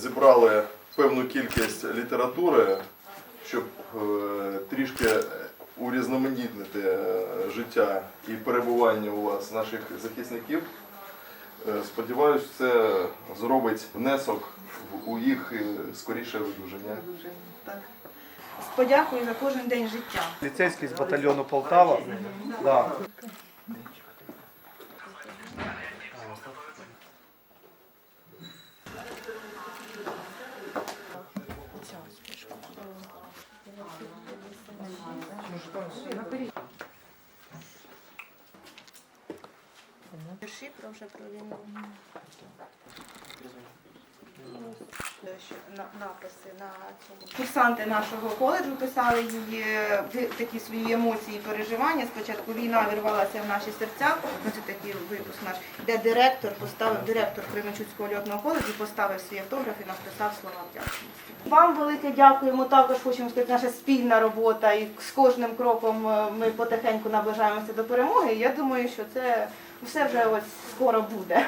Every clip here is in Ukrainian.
зібрали певну кількість літератури, щоб е, трішки урізноманітнити е, життя і перебування у вас наших захисників. Е, Сподіваюсь, це зробить внесок у їх скоріше видуження. Так. З подякою за кожен день життя. Ліцейський з батальйону Полтава. Да. Вірші про вже про війну. Написи на цьому. Курсанти нашого коледжу писали її такі свої емоції і переживання. Спочатку війна вирвалася в наші серця. Ну, такий випуск наш, де директор поставив директор Кременчуцького льотного коледжу, поставив свій автограф і написав слова вдячності. Вам велике дякуємо. Також хочемо сказати, наша спільна робота, і з кожним кроком е, ми потихеньку наближаємося до перемоги. Я думаю, що це все вже ось скоро буде.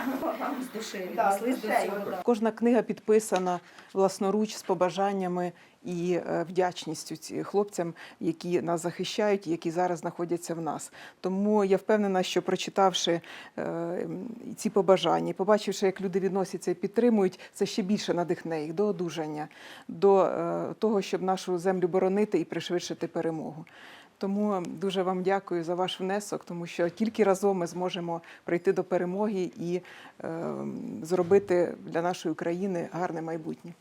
з душею Так, віднеслись з до душею. цього. да. Кожна книга підписана власноруч з побажаннями і е, вдячністю ці хлопцям, які нас захищають, і які зараз знаходяться в нас. Тому я впевнена, що прочитавши е, м, ці побажання, і побачивши, як люди відносяться і підтримують, це ще більше надихне їх до одужання, до е, того, щоб нашу землю боронити і пришвидшити перемогу. Тому дуже вам дякую за ваш внесок, тому що тільки разом ми зможемо прийти до перемоги і е, зробити для нашої України гарне майбутнє.